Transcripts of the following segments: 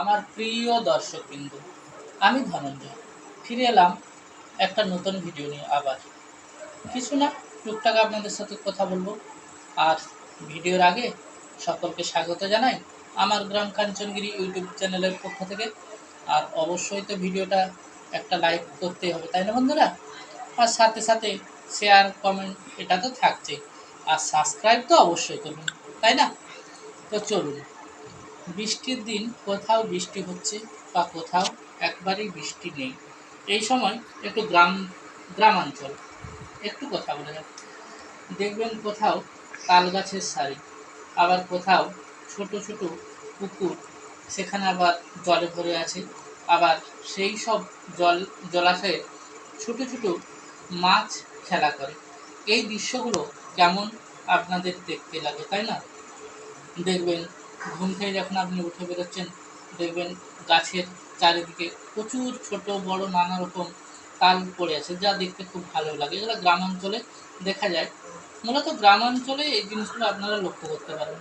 আমার প্রিয় দর্শকবৃন্দ, আমি ধনঞ্জয়। ফিরে এলাম একটা নতুন ভিডিও নিয়ে আবার। কিছু না, টুকটাক আপনাদের সাথে কথা বলব। আর ভিডিওর আগে সকলকে স্বাগত জানাই আমার গ্রাম কাঞ্চনগিরি ইউটিউব চ্যানেলের পক্ষ থেকে। আর অবশ্যই তো ভিডিওটা একটা লাইক করতেই হবে, তাই না বন্ধুরা? আর সাথে সাথে শেয়ার কমেন্ট এটা তো থাকছেই। আর সাবস্ক্রাইব তো অবশ্যই করবেন, তাই না? তো চলুন। বৃষ্টির দিন কোথাও বৃষ্টি হচ্ছে বা কোথাও একবারেই বৃষ্টি নেই। এই সময় একটু গ্রাম, গ্রামাঞ্চল। একটু কথা বলে যাক। দেখবেন কোথাও তাল গাছের সারি, আবার কোথাও ছোট ছোট পুকুর, সেখানে আবার জলে ভরে আছে। আবার সেই সব জল, জলাশয়ে ছোট ছোট মাছ খেলা করে। এই দৃশ্যগুলো কেমন আপনাদের দেখতে লাগে, তাই না? দেখবেন ঘুম থেকে যখন আপনি উঠে বেরোচ্ছেন, দেখবেন গাছের চারিদিকে প্রচুর ছোট, বড় নানা রকম তাল পড়ে আছে, যা দেখতে খুব ভালো লাগে। এগুলো গ্রামাঞ্চলে দেখা যায়। মূলত গ্রামাঞ্চলে এই জিনিসগুলো আপনারা লক্ষ্য করতে পারেন।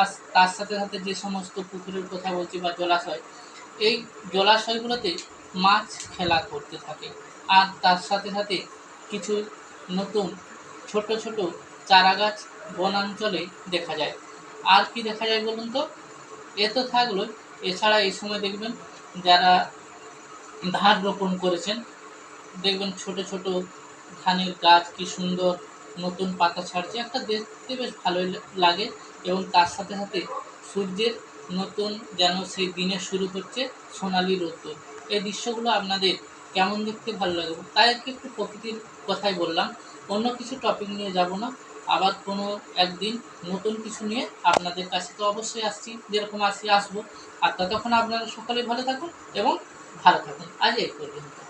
আর তার সাথে সাথে যে সমস্ত পুকুরের কথা বলছি বা জলাশয়, এই জলাশয়গুলোতে মাছ খেলা করতে থাকে। আর তার সাথে সাথে কিছু নতুন ছোট ছোট চারা গাছ বনাঞ্চলে দেখা যায়। আর কি দেখা যায় বলুন তো? এ তো থাকল এছাড়া এই সময় দেখবেন যারা ধান রোপণ করেছেন, দেখবেন ছোট ছোট ধানের গাছ কি সুন্দর নতুন পাতা ছাড়ছে। একটা দেখতে বেশ ভালোই লাগে এবং তার সাথে সাথে সূর্যের নতুন যেন সেই দিনের শুরু হচ্ছে সোনালি রোদ্দুর এই দৃশ্যগুলো আপনাদের কেমন দেখতে ভালো লাগে? তাই একটু প্রকৃতির কথাই বললাম। অন্য কিছু টপিক নিয়ে যাব না। আবার কোনো একদিন নতুন কিছু নিয়ে আপনাদের কাছে তো অবশ্যই আসছি, যেরকম আসি আসব। আর ততক্ষণ আপনারা সকলেই ভালো থাকুন এবং ভালো থাকুন। আজ এই পর্যন্ত।